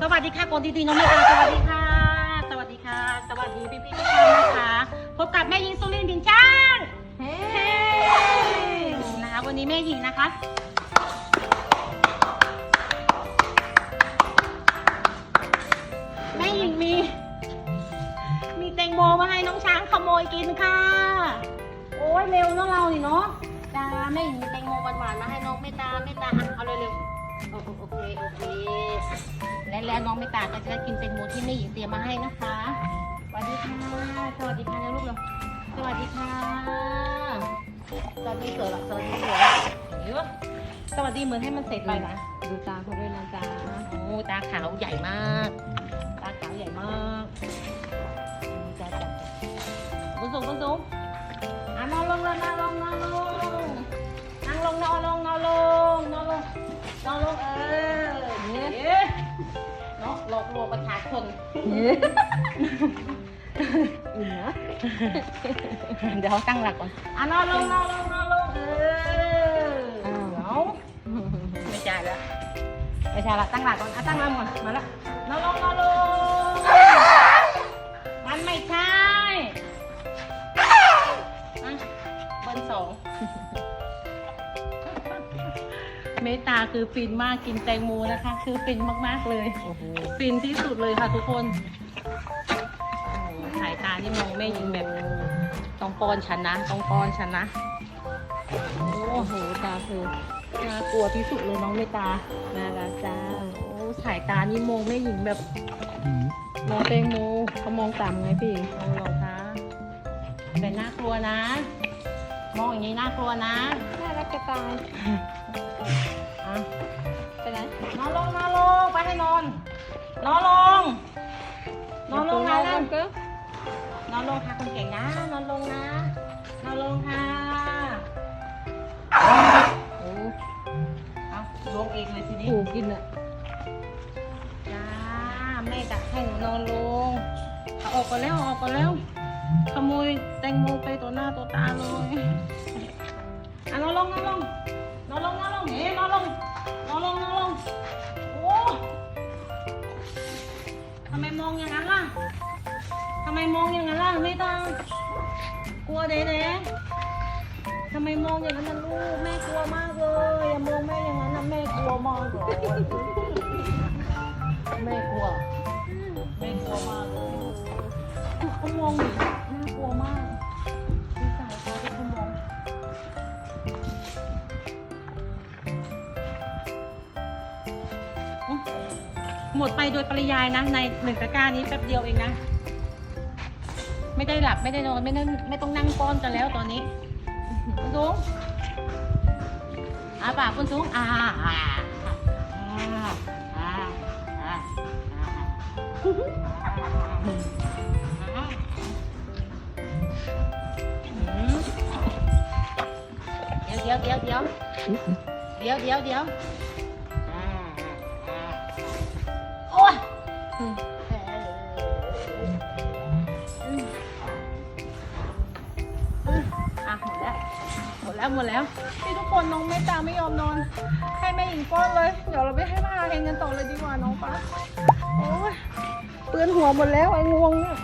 ดีค่ะคนดีๆน้องเมตตาสวัสดีค่ะ สวัสดีค่ะ สวัสดีพี่ๆทุกท่านนะคะ พบกับแม่หญิงสุรินทร์บินช่างเฮ้เฮ้นะคะวันนี้แม่หญิงนะคะแม่หญิงมี มีแตงโมมาให้น้องช้างขโมยกินค่ะ โอ้ยเร็วเนาะเรานี่เนาะจ้าแม่หญิงมีแตงโมหวานๆมาให้น้องเมตตาเมตตาอะเอาเร็วๆโอโอเคโอเค และแล้วน้องไมตตาก็จะได้กินแตงโมที่แม่หญิงเตรียมมาให้นะคะสวัสดีค่ะสวัสดีค่ะนะลูกเราสวัสดีค่ะสวัสดีเสือหรอสวัสดีเสือเดี๋ยวสวัสดีเหมือนให้มันเสร็จไปนะดูตาเขาด้วยนะจ๊ะโอ้ตาขาวใหญ่มาก วงประชาชนอิ่มนะเดี๋ยวเขาตั้งหลักก่อนอะนอนลงนอนลงนอนลงเออเอาไม่ใช่แล้วไม่ใช่ละตั้งหลักก่อนอะตั้งหลักก่อนมาละนอนลงนอนลงมันไม่ใช่อะเบอร์สอง เมตตาคือฟินมากกินแตงโมนะคะ คือฟินมากๆเลย โอ้โหฟินที่สุดเลยค่ะทุกคนโอ้โหสายตานี่มองแม่ยิงแบบต้องป้อนฉันนะต้องป้อนฉันนะ โอ้โหตาคือน่ากลัวที่สุดเลยน้องเมตตาน่ารักจ้าโอ้สายตานี่มองแม่หญิงแบบมองเตงโมเขามองต่ำไงพี่มองหรอคะแต่น่ากลัวนะ มองอย่างนี้น่ากลัวนะน่ารักจะตายอะไปไหนนอนลงนอนลงไปให้นอน นอนลง นอนลงนะนอนก็นอนลงค่ะคนเก่งนะ นอนลงนะ นอนลงค่ะโอ้เอาลงเองเลยทีนี้ผูกินอะจ้าแม่จะให้หนูนอนลงเอาออกก่อนแล้วเอาออกก่อนแล้วขโมยแตงโมไปต่อหน้าต่อตาเลยอะนอนล งนอนลงนอนลงนอนลงเฮ้นอนลงนอนลงนอนลงโอ้ทำไมมองอย่างนั้นล่ะทำไมมองอย่างนั้นล่ะไม่ต้องกลัวเด้เด้ทำไมมองอย่างนั้นนะลูกแม่กลัวมากเลยอย่ามองแม่อย่างนั้นนะแม่กลัวมากเลย หมดไปโดยปริยายนะในหนึ่งตะกร้านี้แป๊บเดียวเองนะ ไม่ได้หลับไม่ได้นอนไม่ได้ไม่ต้องนั่งป้อนกันแล้วตอนนี้คุณสูงอาปากคุณสูงอ่าอ่าอ่าอ่าเดี๋ยวเดี๋ยวเดี๋ยวเดี๋ยวเดี๋ยวเดี๋ยว อะหมดแล้ว หมดแล้วหมดแล้วนี่ทุกคนน้องไม่ตาไม่ยอมนอน ให้แม่หญิงป้อนเลย เดี๋ยวเราไปให้พาเองกันต่อเลยดีกว่าน้องป้าโอ้ยเปื้อนหัวหมดแล้วไอ้งวงเนี่ย